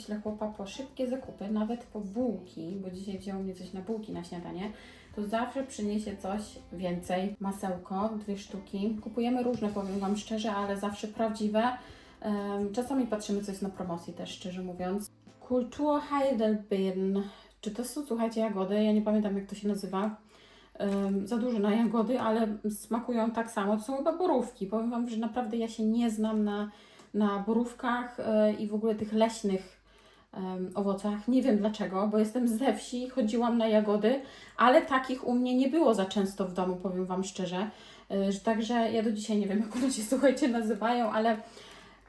ja wyślę chłopa po szybkie zakupy, nawet po bułki, bo dzisiaj wziął mnie coś na bułki na śniadanie, to zawsze przyniesie coś więcej. Masełko, dwie sztuki. Kupujemy różne, powiem Wam szczerze, ale zawsze prawdziwe. Czasami patrzymy, co jest na promocji też, szczerze mówiąc. Kultur Heidelbeeren. Czy to są, słuchajcie, jagody? Ja nie pamiętam, jak to się nazywa. Em, za dużo na jagody, ale smakują tak samo. To są chyba borówki. Powiem Wam, że naprawdę ja się nie znam na, na borówkach e, i w ogóle tych leśnych em, owocach. Nie wiem dlaczego, bo jestem ze wsi, chodziłam na jagody, ale takich u mnie nie było za często w domu, powiem Wam szczerze. E, że Także ja do dzisiaj nie wiem, jak one się, słuchajcie, nazywają, ale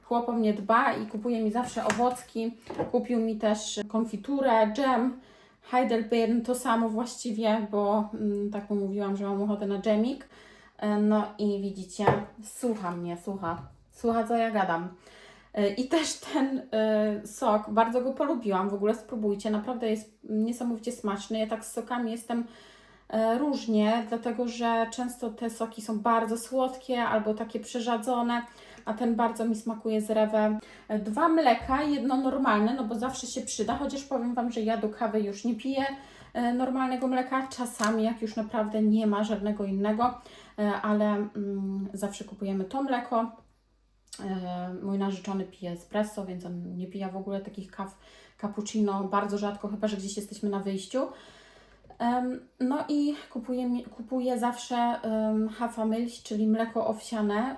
chłop o mnie dba i kupuje mi zawsze owocki. Kupił mi też konfiturę, dżem. Heidelbeeren to samo właściwie, bo mm, tak mówiłam, że mam ochotę na dżemik. E, No i widzicie, słucha mnie, słucha. Słucha, co ja gadam. E, I też ten e, sok, bardzo go polubiłam. W ogóle spróbujcie, naprawdę jest niesamowicie smaczny. Ja tak z sokami jestem e, różnie, dlatego że często te soki są bardzo słodkie albo takie przerzadzone, a ten bardzo mi smakuje z rewę. E, Dwa mleka, jedno normalne, no bo zawsze się przyda, chociaż powiem Wam, że ja do kawy już nie piję normalnego mleka, czasami jak już naprawdę nie ma żadnego innego, ale mm, zawsze kupujemy to mleko. E, Mój narzeczony pije espresso, więc on nie pija w ogóle takich kaw cappuccino, bardzo rzadko, chyba że gdzieś jesteśmy na wyjściu. No i kupuję, kupuję zawsze Hafa Milch, czyli mleko owsiane,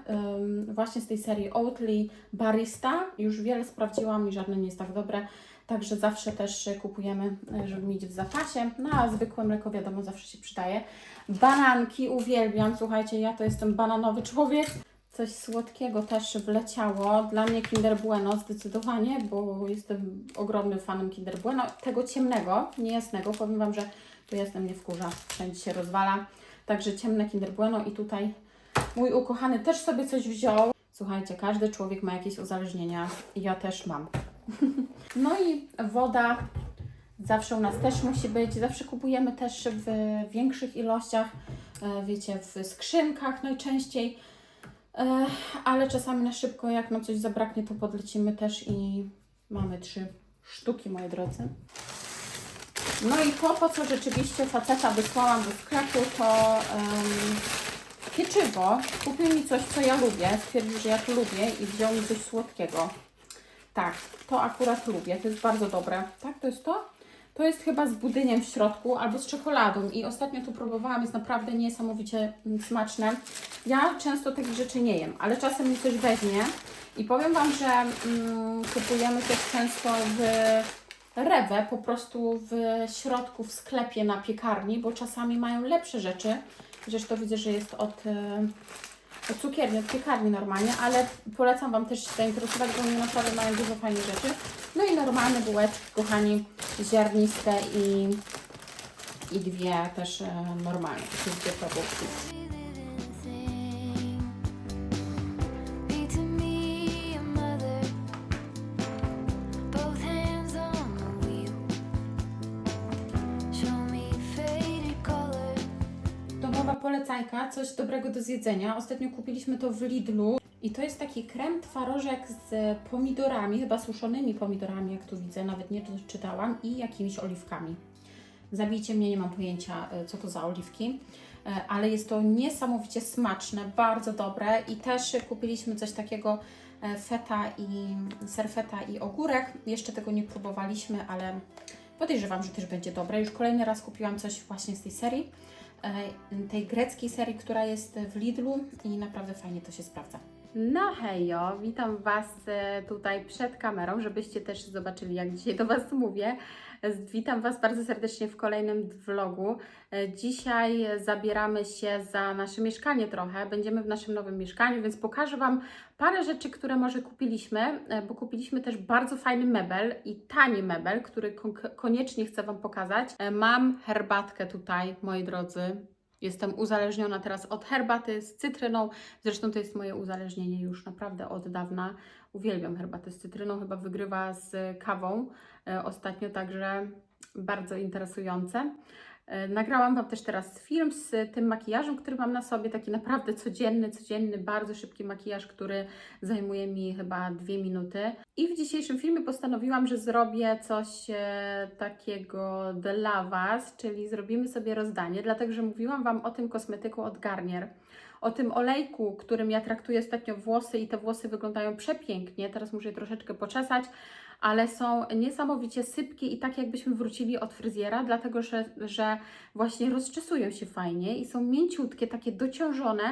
właśnie z tej serii Oatly Barista. Już wiele sprawdziłam i żadne nie jest tak dobre, także zawsze też kupujemy, e, żeby mieć w zapasie. No a zwykłe mleko wiadomo zawsze się przydaje. Bananki uwielbiam, słuchajcie, ja to jestem bananowy człowiek. Coś słodkiego też wleciało. Dla mnie Kinder Bueno zdecydowanie, bo jestem ogromnym fanem Kinder Bueno. Tego ciemnego, niejasnego. Powiem Wam, że tu jasne mnie wkurza, wszędzie się rozwala. Także ciemne Kinder Bueno i tutaj mój ukochany też sobie coś wziął. Słuchajcie, każdy człowiek ma jakieś uzależnienia ja też mam. no i woda zawsze u nas też musi być. Zawsze kupujemy też w większych ilościach, e, wiecie, w skrzynkach najczęściej. Ale czasami na szybko, jak nam coś zabraknie, to podlecimy też i mamy trzy sztuki, moi drodzy. No i to, po co rzeczywiście faceta wysłałam do sklepu, to em, pieczywo. Kupił mi coś, co ja lubię. Stwierdził, że ja to lubię i wziął mi coś słodkiego. Tak, to akurat lubię. To jest bardzo dobre. Tak, to jest to? To jest chyba z budyniem w środku albo z czekoladą i ostatnio to próbowałam, jest naprawdę niesamowicie mm, smaczne. Ja często takich rzeczy nie jem, ale czasem mi coś weźmie i powiem Wam, że mm, kupujemy też często w rewę po prostu w środku, w sklepie na piekarni, bo czasami mają lepsze rzeczy. Zresztą widzę, że jest od, e, od cukierni, od piekarni normalnie, ale polecam Wam też się zainteresować, bo oni naprawdę mają dużo fajnych rzeczy. No i normalne bułeczki, kochani, ziarniste i, i dwie też e, normalne, takie dwie probówki. Coś dobrego do zjedzenia. Ostatnio kupiliśmy to w Lidlu i to jest taki krem twarożek z pomidorami, chyba suszonymi pomidorami, jak tu widzę, nawet nie czytałam, i jakimiś oliwkami. Zabijcie mnie, nie mam pojęcia, e, co to za oliwki, e, ale jest to niesamowicie smaczne, bardzo dobre i też kupiliśmy coś takiego e, feta i ser feta i ogórek. Jeszcze tego nie próbowaliśmy, ale podejrzewam, że też będzie dobre. Już kolejny raz kupiłam coś właśnie z tej serii, tej greckiej serii, która jest w Lidlu i naprawdę fajnie to się sprawdza. No hejo, witam Was e, tutaj przed kamerą, żebyście też zobaczyli, jak dzisiaj do Was mówię. Z- Witam Was bardzo serdecznie w kolejnym vlogu. E, Dzisiaj zabieramy się za nasze mieszkanie trochę. Będziemy w naszym nowym mieszkaniu, więc pokażę Wam parę rzeczy, które może kupiliśmy, e, bo kupiliśmy też bardzo fajny mebel i tani mebel, który kon- koniecznie chcę Wam pokazać. E, Mam herbatkę tutaj, moi drodzy. Jestem uzależniona teraz od herbaty z cytryną. Zresztą to jest moje uzależnienie już naprawdę od dawna. Uwielbiam herbatę z cytryną, chyba wygrywa z kawą e, ostatnio, także bardzo interesujące. E, Nagrałam Wam też teraz film z tym makijażem, który mam na sobie, taki naprawdę codzienny, codzienny, bardzo szybki makijaż, który zajmuje mi chyba dwie minuty. I w dzisiejszym filmie postanowiłam, że zrobię coś e, takiego dla Was, czyli zrobimy sobie rozdanie, dlatego że mówiłam Wam o tym kosmetyku od Garnier. O tym olejku, którym ja traktuję ostatnio włosy i te włosy wyglądają przepięknie. Teraz muszę je troszeczkę poczesać, ale są niesamowicie sypkie i tak jakbyśmy wrócili od fryzjera, dlatego że, że właśnie rozczesują się fajnie i są mięciutkie, takie dociążone.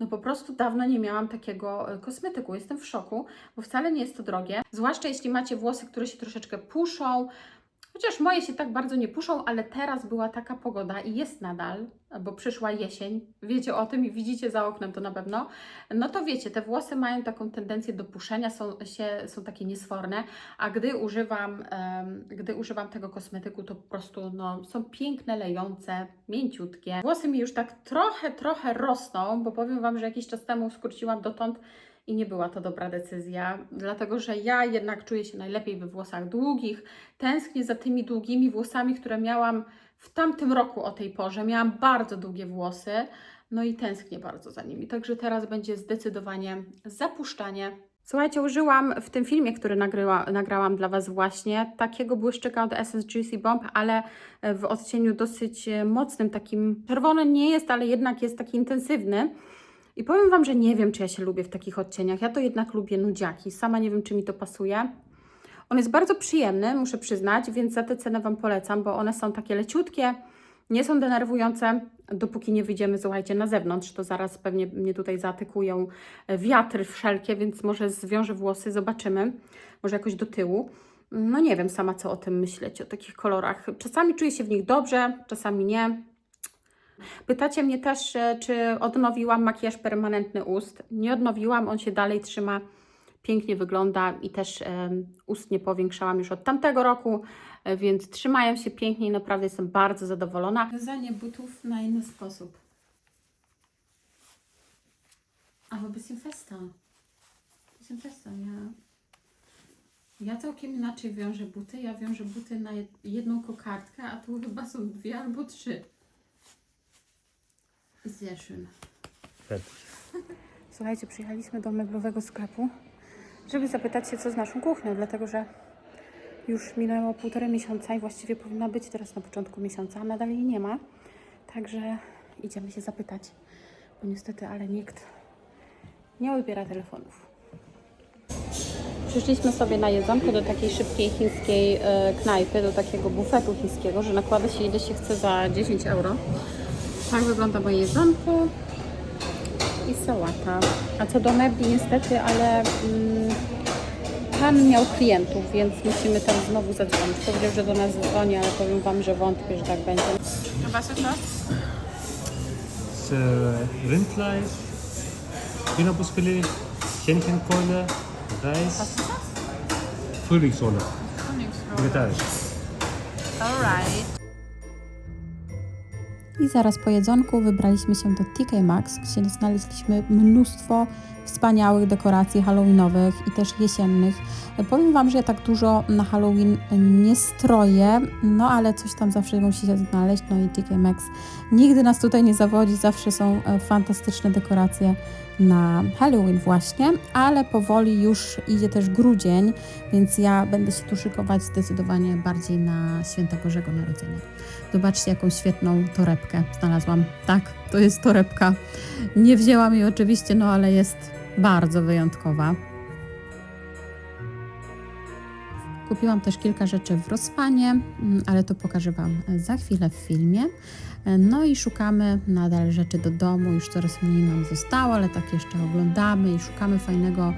No po prostu dawno nie miałam takiego e, kosmetyku. Jestem w szoku, bo wcale nie jest to drogie. Zwłaszcza jeśli macie włosy, które się troszeczkę puszą, Chociaż moje się tak bardzo nie puszą, ale teraz była taka pogoda i jest nadal, bo przyszła jesień, wiecie o tym i widzicie za oknem to na pewno, no to wiecie, te włosy mają taką tendencję do puszenia, są, się, są takie niesforne, a gdy używam, em, gdy używam tego kosmetyku, to po prostu no, są piękne, lejące, mięciutkie. Włosy mi już tak trochę, trochę rosną, bo powiem Wam, że jakiś czas temu skróciłam dotąd i nie była to dobra decyzja, dlatego że ja jednak czuję się najlepiej we włosach długich. Tęsknię za tymi długimi włosami, które miałam w tamtym roku o tej porze. Miałam bardzo długie włosy, no i tęsknię bardzo za nimi. Także teraz będzie zdecydowanie zapuszczanie. Słuchajcie, użyłam w tym filmie, który nagryła, nagrałam dla Was właśnie, takiego błyszczyka od Essence Juicy Bomb, ale w odcieniu dosyć mocnym, takim czerwony nie jest, ale jednak jest taki intensywny. I powiem Wam, że nie wiem, czy ja się lubię w takich odcieniach. Ja to jednak lubię nudziaki. Sama nie wiem, czy mi to pasuje. On jest bardzo przyjemny, muszę przyznać, więc za tę cenę Wam polecam, bo one są takie leciutkie, nie są denerwujące, dopóki nie wyjdziemy, słuchajcie, na zewnątrz, to zaraz pewnie mnie tutaj zaatakują wiatry wszelkie, więc może zwiążę włosy, zobaczymy, może jakoś do tyłu. No nie wiem sama, co o tym myśleć, o takich kolorach. Czasami czuję się w nich dobrze, czasami nie. Pytacie mnie też, e, czy odnowiłam makijaż permanentny ust. Nie odnowiłam, on się dalej trzyma, pięknie wygląda i też em, ust nie powiększałam już od tamtego roku, e, więc trzymają się pięknie i naprawdę jestem bardzo zadowolona. Wiązanie butów na inny sposób. Bisschen fester. Bisschen fester, ja. Ja całkiem inaczej wiążę buty. Ja wiążę buty na jed- jedną kokardkę, a tu chyba są dwie albo trzy. Sehr schön. Fertig. Słuchajcie, przyjechaliśmy do meblowego sklepu, żeby zapytać się, co z naszą kuchnią, dlatego że już minęło półtorej miesiąca i właściwie powinna być teraz na początku miesiąca, a nadal jej nie ma. Także idziemy się zapytać, bo niestety, ale nikt nie odbiera telefonów. Przyszliśmy sobie na jedzonko do takiej szybkiej chińskiej e, knajpy, do takiego bufetu chińskiego, że nakłada się ile się chce za 10 euro. Tak wygląda moje jedzonko i sałata. A co do mebli niestety, ale mm, pan miał klientów, więc musimy tam znowu zadzwonić. Powiedział, że do nas dzwoni, ale powiem Wam, że wątpię, że tak będzie. Nas? Das, äh, Rindfleisch, Hühnerbrustfilet, Hähnchenkeule, Reis, Frühlingssohle, vegetarisch. Alright. I zaraz po jedzonku wybraliśmy się do TK Maxx, gdzie znaleźliśmy mnóstwo wspaniałych dekoracji halloweenowych i też jesiennych. Powiem Wam, że ja tak dużo na Halloween nie stroję, no ale coś tam zawsze musi się znaleźć. No i TK Maxx nigdy nas tutaj nie zawodzi, zawsze są e, fantastyczne dekoracje na Halloween właśnie, ale powoli już idzie też grudzień, więc ja będę się tu szykować zdecydowanie bardziej na święta Bożego Narodzenia. Zobaczcie, jaką świetną torebkę znalazłam. Tak, to jest torebka. Nie wzięłam jej oczywiście, no ale jest bardzo wyjątkowa. Kupiłam też kilka rzeczy w Rospanie, mm, ale to pokażę Wam za chwilę w filmie. No i szukamy nadal rzeczy do domu, już coraz mniej nam zostało, ale tak jeszcze oglądamy i szukamy fajnego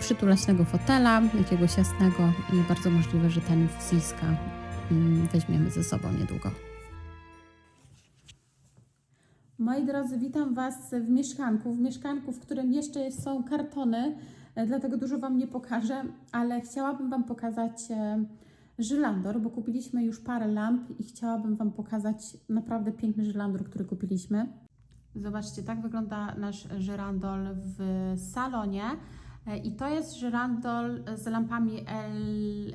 przytulaśnego fotela, jakiegoś jasnego i bardzo możliwe, że ten mm, weźmiemy ze sobą niedługo. Moi drodzy, witam Was w mieszkanku, w mieszkanku, w którym jeszcze są kartony, e, dlatego dużo Wam nie pokażę, ale chciałabym Wam pokazać e, żylandor, bo kupiliśmy już parę lamp i chciałabym Wam pokazać naprawdę piękny żylandor, który kupiliśmy. Zobaczcie, tak wygląda nasz żyrandol w salonie. E, I to jest żyrandol z lampami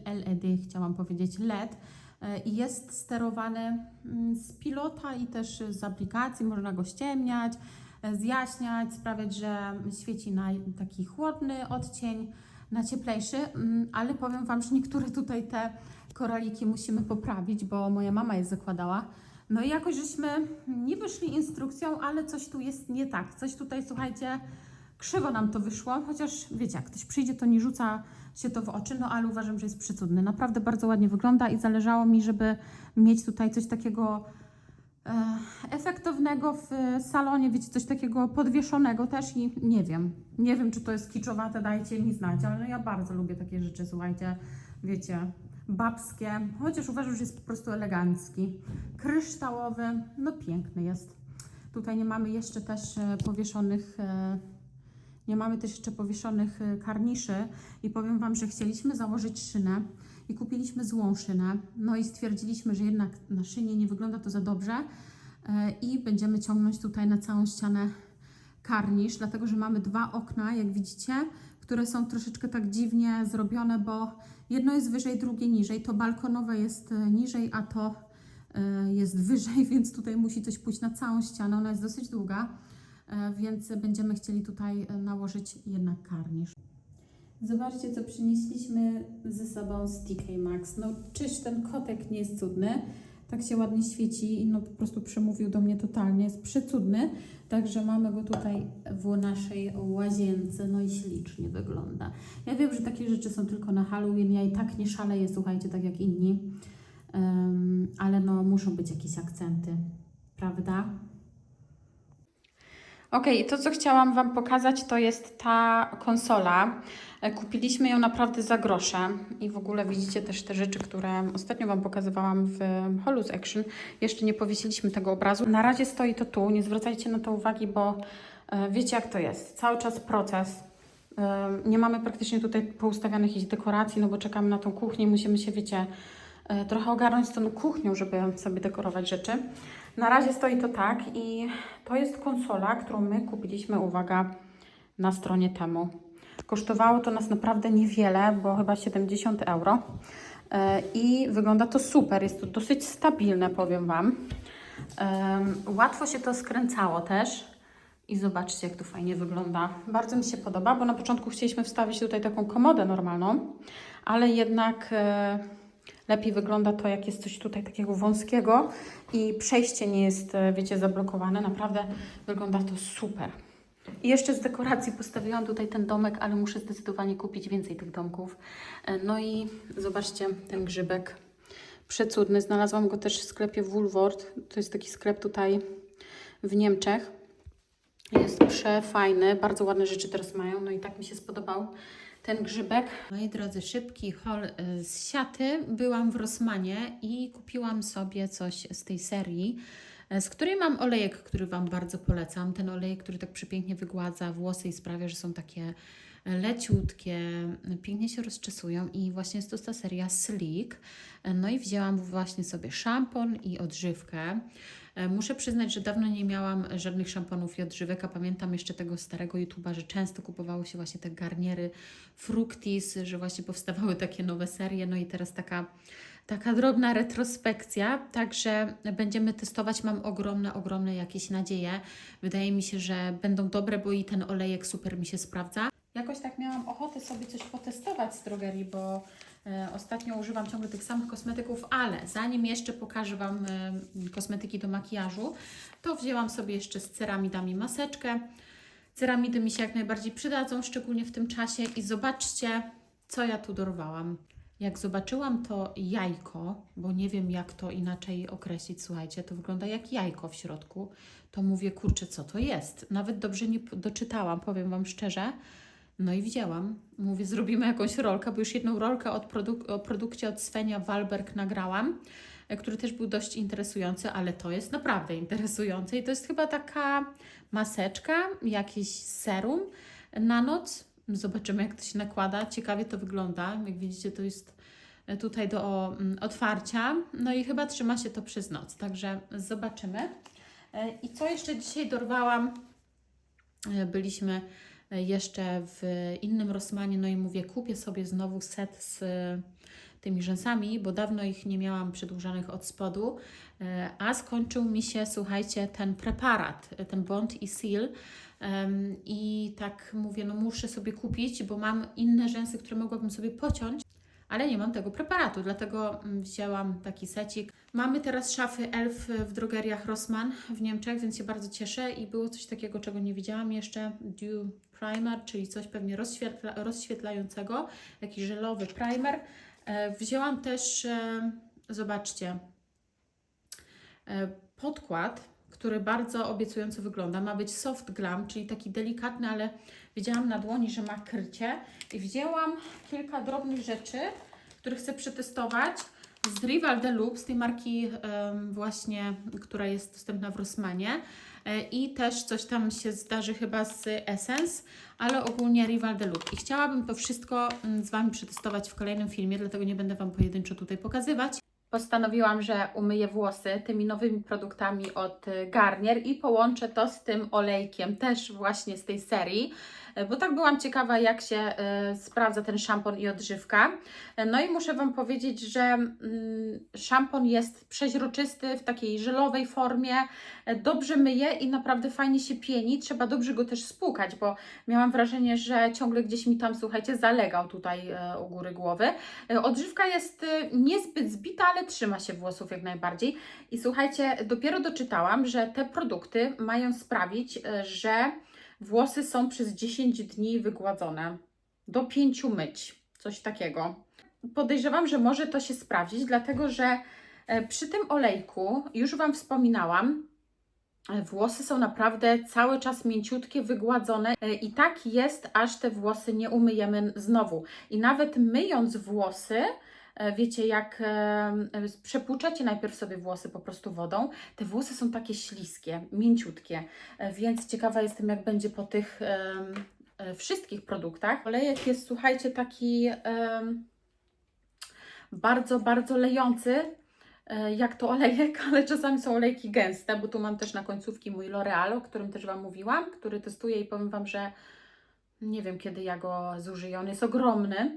LED, chciałam powiedzieć LED. E, i jest sterowany mm, z pilota i też z aplikacji. Można go ściemniać, e, zjaśniać, sprawiać, że świeci na taki chłodny odcień, na cieplejszy, Mm, ale powiem Wam, że niektóre tutaj te koraliki musimy poprawić, bo moja mama je zakładała. No i jakoś żeśmy nie wyszli instrukcją, ale coś tu jest nie tak. Coś tutaj, słuchajcie, krzywo nam to wyszło, chociaż wiecie, jak ktoś przyjdzie, to nie rzuca się to w oczy, no ale uważam, że jest przecudny. Naprawdę bardzo ładnie wygląda i zależało mi, żeby mieć tutaj coś takiego e, efektownego w salonie, wiecie, coś takiego podwieszonego też i nie wiem, nie wiem, czy to jest kiczowate, dajcie mi znać, ale no ja bardzo lubię takie rzeczy, słuchajcie, wiecie, babskie, chociaż uważam, że jest po prostu elegancki, kryształowy, no piękny jest. Tutaj nie mamy jeszcze też e, powieszonych, e, nie mamy też jeszcze powieszonych e, karniszy i powiem Wam, że chcieliśmy założyć szynę i kupiliśmy złą szynę, no i stwierdziliśmy, że jednak na szynie nie wygląda to za dobrze e, i będziemy ciągnąć tutaj na całą ścianę karnisz, dlatego że mamy dwa okna, jak widzicie, które są troszeczkę tak dziwnie zrobione, bo jedno jest wyżej, drugie niżej. To balkonowe jest e, niżej, a to jest wyżej, więc tutaj musi coś pójść na całą ścianę. Ona jest dosyć długa, więc będziemy chcieli tutaj e, nałożyć jednak karnisz. Zobaczcie, co przynieśliśmy ze sobą z TK Maxx. No, czyż ten kotek nie jest cudny? Tak się ładnie świeci i no po prostu przemówił do mnie totalnie. Jest przecudny. Także mamy go tutaj w naszej łazience. No i ślicznie wygląda. Ja wiem, że takie rzeczy są tylko na Halloween. Ja i tak nie szaleję, słuchajcie, tak jak inni. Em, ale no muszą być jakieś akcenty. Prawda? Okej, to co chciałam Wam pokazać, to jest ta konsola. E, Kupiliśmy ją naprawdę za grosze i w ogóle widzicie też te rzeczy, które ostatnio Wam pokazywałam w Holus Action. Jeszcze nie powiesiliśmy tego obrazu. Na razie stoi to tu, nie zwracajcie na to uwagi, bo e, wiecie jak to jest. Cały czas proces. E, Nie mamy praktycznie tutaj poustawianych jakichś dekoracji, no bo czekamy na tą kuchnię, musimy się, wiecie, trochę ogarnąć z tą kuchnią, żeby sobie dekorować rzeczy. Na razie stoi to tak i to jest konsola, którą my kupiliśmy, uwaga, na stronie temu. Kosztowało to nas naprawdę niewiele, bo chyba 70 euro. E, I wygląda to super, jest to dosyć stabilne, powiem Wam. Łatwo się to skręcało też. I zobaczcie, jak to fajnie wygląda. Bardzo mi się podoba, bo na początku chcieliśmy wstawić tutaj taką komodę normalną, ale jednak e, lepiej wygląda to, jak jest coś tutaj takiego wąskiego i przejście nie jest, e, wiecie, zablokowane. Naprawdę wygląda to super. I jeszcze z dekoracji postawiłam tutaj ten domek, ale muszę zdecydowanie kupić więcej tych domków. E, No i zobaczcie ten grzybek. Przecudny. Znalazłam go też w sklepie Woolworth. To jest taki sklep tutaj w Niemczech. Jest przefajny, bardzo ładne rzeczy teraz mają, no i tak mi się spodobał ten grzybek. Moi drodzy, szybki haul y, z siaty. Byłam w Rossmanie i kupiłam sobie coś z tej serii, z której mam olejek, który Wam bardzo polecam. Ten olejek, który tak przepięknie wygładza włosy i sprawia, że są takie leciutkie, pięknie się rozczesują i właśnie jest to ta seria Sleek. No i wzięłam właśnie sobie szampon i odżywkę. E, Muszę przyznać, że dawno nie miałam żadnych szamponów i odżywek, a pamiętam jeszcze tego starego YouTube'a, że często kupowało się właśnie te garniery Fructis, że właśnie powstawały takie nowe serie, no i teraz taka, taka drobna retrospekcja, także będziemy testować, mam ogromne, ogromne jakieś nadzieje. Wydaje mi się, że będą dobre, bo i ten olejek super mi się sprawdza. Jakoś tak miałam ochotę sobie coś potestować z drogerii, bo e, ostatnio używam ciągle tych samych kosmetyków, ale zanim jeszcze pokażę Wam e, kosmetyki do makijażu, to wzięłam sobie jeszcze z ceramidami maseczkę. Ceramidy mi się jak najbardziej przydadzą, szczególnie w tym czasie i zobaczcie, co ja tu dorwałam. Jak zobaczyłam to jajko, bo nie wiem jak to inaczej określić, słuchajcie, to wygląda jak jajko w środku, to mówię, kurczę, co to jest? Nawet dobrze nie doczytałam, powiem Wam szczerze. No i widziałam. Mówię, zrobimy jakąś rolkę, bo już jedną rolkę od produk- o produkcie od Svenia Walberg nagrałam, e, który też był dość interesujący, ale to jest naprawdę interesujące i to jest chyba taka maseczka, jakieś serum na noc. Zobaczymy, jak to się nakłada. Ciekawie to wygląda. Jak widzicie, to jest e, tutaj do mm, otwarcia. No i chyba trzyma się to przez noc, także zobaczymy. E, I co jeszcze dzisiaj dorwałam? E, Byliśmy jeszcze w innym Rosmanie, no i mówię, kupię sobie znowu set z tymi rzęsami, bo dawno ich nie miałam przedłużanych od spodu, a skończył mi się, słuchajcie, ten preparat, ten Bond i Seal. I tak mówię, no muszę sobie kupić, bo mam inne rzęsy, które mogłabym sobie pociąć, ale nie mam tego preparatu, dlatego mm, wzięłam taki secik. Mamy teraz szafy Elf w drogeriach Rossmann w Niemczech, więc się bardzo cieszę i było coś takiego, czego nie widziałam jeszcze, Dew Primer, czyli coś pewnie rozświetla, rozświetlającego, jakiś żelowy primer. E, Wzięłam też, e, zobaczcie, e, podkład, który bardzo obiecująco wygląda. Ma być soft glam, czyli taki delikatny, ale widziałam na dłoni, że ma krycie. I wzięłam kilka drobnych rzeczy, które chcę przetestować z Rival Deluxe, tej marki właśnie, która jest dostępna w Rossmanie. E, I też coś tam się zdarzy chyba z Essence, ale ogólnie Rival Deluxe. I chciałabym to wszystko mm, z Wami przetestować w kolejnym filmie, dlatego nie będę Wam pojedynczo tutaj pokazywać. Postanowiłam, że umyję włosy tymi nowymi produktami od Garnier i połączę to z tym olejkiem, też właśnie z tej serii, bo tak byłam ciekawa, jak się y, sprawdza ten szampon i odżywka. Y, No i muszę Wam powiedzieć, że mm, szampon jest przeźroczysty w takiej żelowej formie, dobrze myje i naprawdę fajnie się pieni. Trzeba dobrze go też spłukać, bo miałam wrażenie, że ciągle gdzieś mi tam, słuchajcie, zalegał tutaj u góry głowy. Odżywka jest niezbyt zbita, ale trzyma się włosów jak najbardziej. I słuchajcie, dopiero doczytałam, że te produkty mają sprawić, że włosy są przez 10 dni wygładzone. Do 5 myć, coś takiego. Podejrzewam, że może to się sprawdzić, dlatego że e, przy tym olejku, już Wam wspominałam, e, Włosy są naprawdę cały czas mięciutkie, wygładzone e, i tak jest, aż te włosy nie umyjemy znowu. I nawet myjąc włosy, wiecie, jak e, e, przepłuczacie najpierw sobie włosy po prostu wodą, te włosy są takie śliskie, mięciutkie, e, więc ciekawa jestem, jak będzie po tych e, wszystkich produktach. Olejek jest, słuchajcie, taki bardzo, bardzo lejący, e, jak to olejek, ale czasami są olejki gęste, bo tu mam też na końcówki mój L'Oreal, o którym też Wam mówiłam, który testuję i powiem Wam, że nie wiem kiedy ja go zużyję, on jest ogromny, e,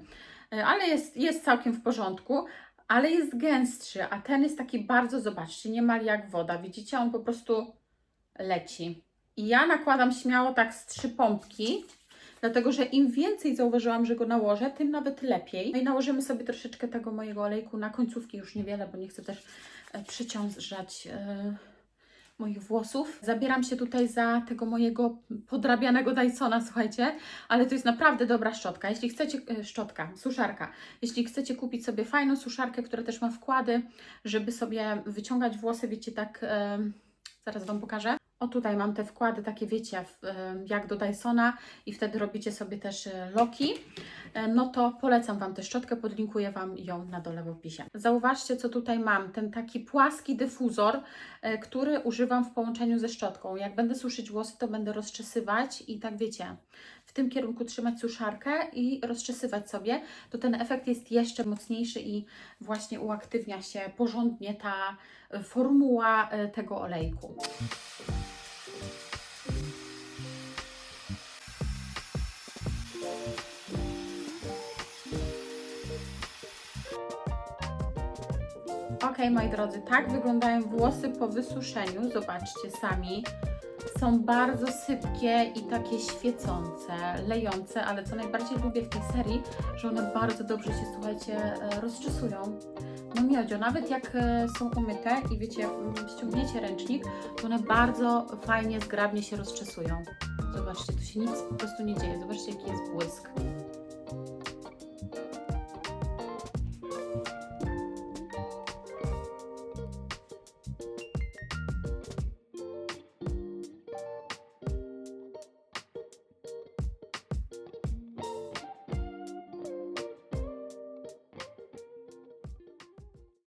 ale jest, jest całkiem w porządku, ale jest gęstszy, a ten jest taki bardzo, zobaczcie, niemal jak woda, widzicie, on po prostu leci. I ja nakładam śmiało tak z trzy pompki, dlatego że im więcej zauważyłam, że go nałożę, tym nawet lepiej. No i nałożymy sobie troszeczkę tego mojego olejku na końcówki, już niewiele, bo nie chcę też e, przyciążać e, moich włosów. Zabieram się tutaj za tego mojego podrabianego Dysona, słuchajcie, ale to jest naprawdę dobra szczotka. Jeśli chcecie, e, szczotka, suszarka, jeśli chcecie kupić sobie fajną suszarkę, która też ma wkłady, żeby sobie wyciągać włosy, wiecie, tak, e, zaraz Wam pokażę. O tutaj mam te wkłady takie, wiecie, jak do Dysona i wtedy robicie sobie też e, loki, e, no to polecam Wam tę szczotkę, podlinkuję Wam ją na dole w opisie. Zauważcie, co tutaj mam, ten taki płaski dyfuzor, e, który używam w połączeniu ze szczotką. Jak będę suszyć włosy, to będę rozczesywać i tak wiecie, tym kierunku trzymać suszarkę i rozczesywać sobie, to ten efekt jest jeszcze mocniejszy i właśnie uaktywnia się porządnie ta e, formuła e, tego olejku. Ok, moi drodzy, tak wyglądają włosy po wysuszeniu. Zobaczcie sami. Są bardzo sypkie i takie świecące, lejące, ale co najbardziej lubię w tej serii, że one bardzo dobrze się, słuchajcie, e, rozczesują. No miodzio, nawet jak e, są umyte i wiecie, mm, ściągniecie ręcznik, to one bardzo fajnie, zgrabnie się rozczesują. Zobaczcie, tu się nic po prostu nie dzieje. Zobaczcie, jaki jest błysk.